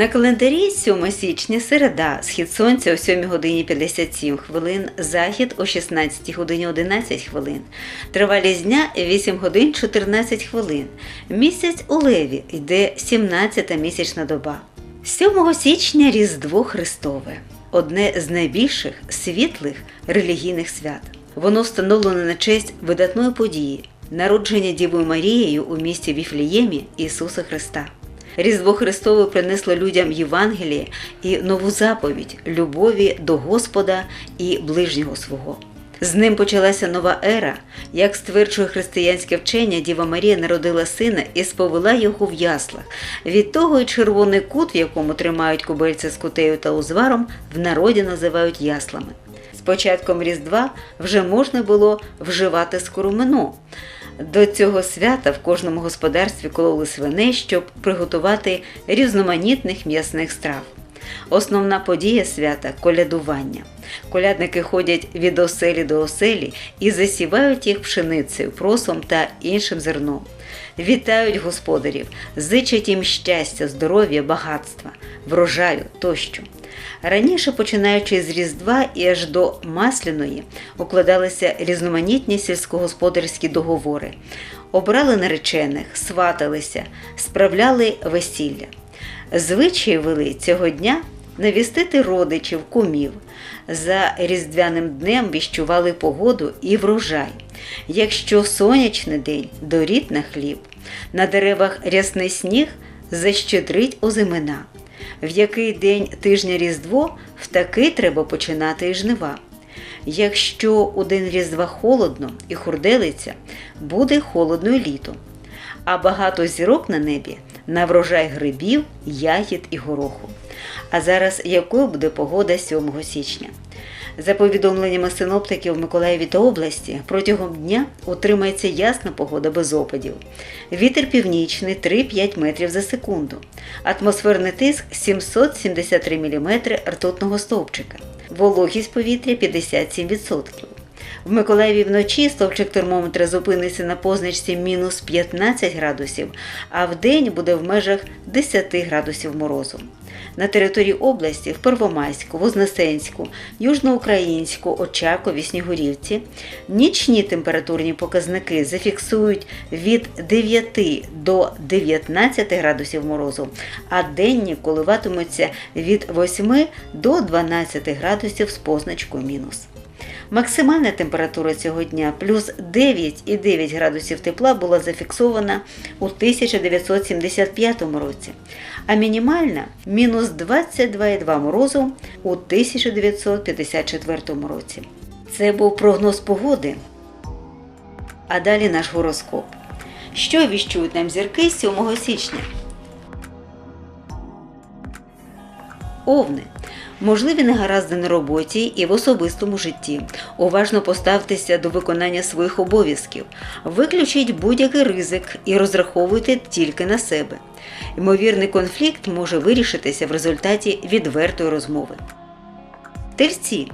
На календарі 7 січня середа, схід сонця о 7 годині 57 хвилин, захід о 16 годині 11 хвилин. Тривалість дня 8 годин 14 хвилин. Місяць у леві йде 17-та місячна доба. 7 січня Різдво Христове одне з найбільших світлих релігійних свят. Воно встановлено на честь видатної події народження Дівою Марією у місті Віфліємі Ісуса Христа. Різдво Христове принесло людям Євангеліє і нову заповідь любові до Господа і ближнього свого. З ним почалася нова ера. Як стверджує християнське вчення, Діва Марія народила сина і сповела його в яслах. Від того й червоний кут, в якому тримають кубельця з кутею та узваром, в народі називають яслами. З початком Різдва вже можна було вживати скоромину. До цього свята в кожному господарстві кололи свиней, щоб приготувати різноманітних м'ясних страв. Основна подія свята колядування. Колядники ходять від оселі до оселі і засівають їх пшеницею, просом та іншим зерном. Вітають господарів, зичать їм щастя, здоров'я, багатства, врожаю тощо. Раніше, починаючи з Різдва і аж до Масляної, укладалися різноманітні сільськогосподарські договори, обрали наречених, сваталися, справляли весілля. Звичаї вели цього дня навістити родичів, кумів. За різдвяним днем віщували погоду і врожай. Якщо сонячний день доріт на хліб, на деревах рясний сніг защедрить озимина. В який день тижня Різдво, в такий треба починати і жнива. Якщо день Різдва холодно і хурделиться, буде холодно і літо. А багато зірок на небі на врожай грибів, ягід і гороху. А зараз якою буде погода 7 січня? За повідомленнями синоптиків Миколаєві та області, протягом дня утримається ясна погода без опадів. Вітер північний 3-5 метрів за секунду. Атмосферний тиск 773 мм ртутного стовпчика. Вологість повітря 57%. В Миколаєві вночі стовпчик термометра зупиниться на позначці мінус 15 градусів, а в день буде в межах 10 градусів морозу. На території області в Первомайську, Вознесенську, Южноукраїнську, Очакові, Снігурівці нічні температурні показники зафіксують від 9 до 19 градусів морозу, а денні коливатимуться від 8 до 12 градусів з позначкою мінус. Максимальна температура цього дня плюс 9,9 градусів тепла була зафіксована у 1975 році, а мінімальна мінус 22,2 морозу у 1954 році. Це був прогноз погоди. А далі наш гороскоп. Що віщують нам зірки 7 січня? Овни. Можливі негаразди на роботі і в особистому житті. Уважно поставтеся до виконання своїх обов'язків. Виключіть будь-який ризик і розраховуйте тільки на себе. Ймовірний конфлікт може вирішитися в результаті відвертої розмови. Тельці.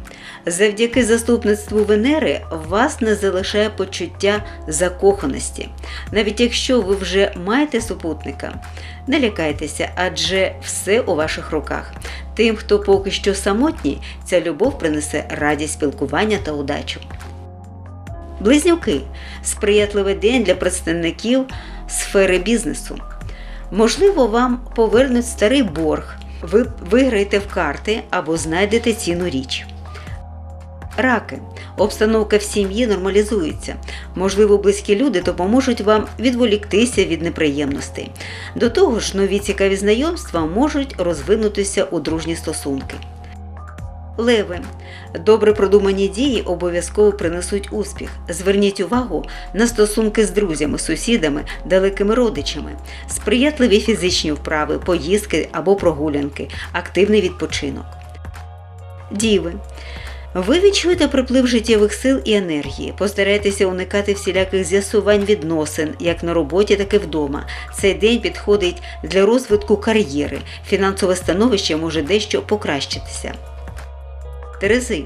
Завдяки заступництву Венери вас не залишає почуття закоханості. Навіть якщо ви вже маєте супутника, не лякайтеся, адже все у ваших руках. Тим, хто поки що самотній, ця любов принесе радість спілкування та удачу. Близнюки сприятливий день для представників сфери бізнесу. Можливо, вам повернуть старий борг, ви виграєте в карти або знайдете цінну річ. Раки. Обстановка в сім'ї нормалізується. Можливо, близькі люди допоможуть вам відволіктися від неприємностей. До того ж, нові цікаві знайомства можуть розвинутися у дружні стосунки. Леви. Добре продумані дії обов'язково принесуть успіх. Зверніть увагу на стосунки з друзями, сусідами, далекими родичами, сприятливі фізичні вправи, поїздки або прогулянки, активний відпочинок. Діви. Ви відчуєте приплив життєвих сил і енергії. Постарайтеся уникати всіляких з'ясувань відносин, як на роботі, так і вдома. Цей день підходить для розвитку кар'єри. Фінансове становище може дещо покращитися. Терези.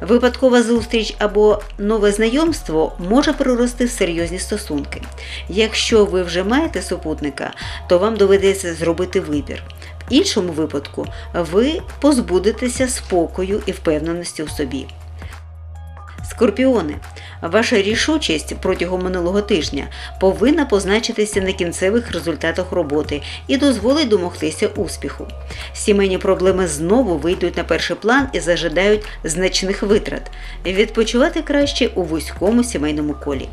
Випадкова зустріч або нове знайомство може прорости в серйозні стосунки. Якщо ви вже маєте супутника, то вам доведеться зробити вибір. В іншому випадку ви позбудетеся спокою і впевненості у собі. Скорпіони, ваша рішучість протягом минулого тижня повинна позначитися на кінцевих результатах роботи і дозволить домогтися успіху. Сімейні проблеми знову вийдуть на перший план і зажидають значних витрат. Відпочивати краще у вузькому сімейному колі.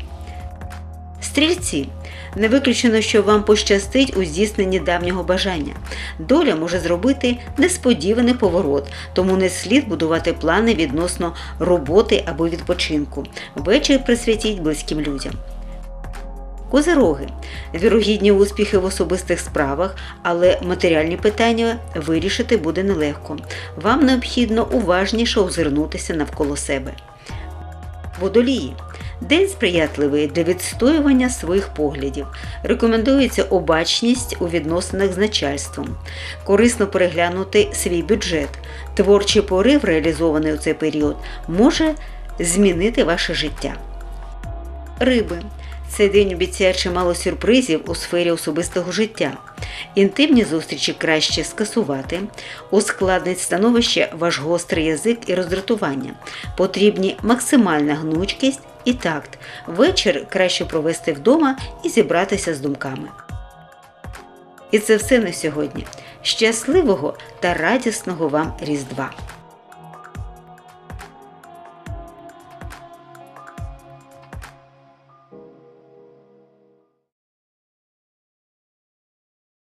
Стрільці. Не виключено, що вам пощастить у здійсненні давнього бажання. Доля може зробити несподіваний поворот, тому не слід будувати плани відносно роботи або відпочинку. Вечір присвятіть близьким людям. Козироги. Вірогідні успіхи в особистих справах, але матеріальні питання вирішити буде нелегко. Вам необхідно уважніше озирнутися навколо себе. Водолії. День сприятливий для відстоювання своїх поглядів. Рекомендується обачність у відносинах з начальством. Корисно переглянути свій бюджет. Творчий порив, реалізований у цей період, може змінити ваше життя. Риби. Цей день обіцяє чимало сюрпризів у сфері особистого життя. Інтимні зустрічі краще скасувати, ускладнить становище ваш гострий язик і роздратування. Потрібні максимальна гнучкість і такт. Вечір краще провести вдома і зібратися з думками. І це все на сьогодні. Щасливого та радісного вам Різдва!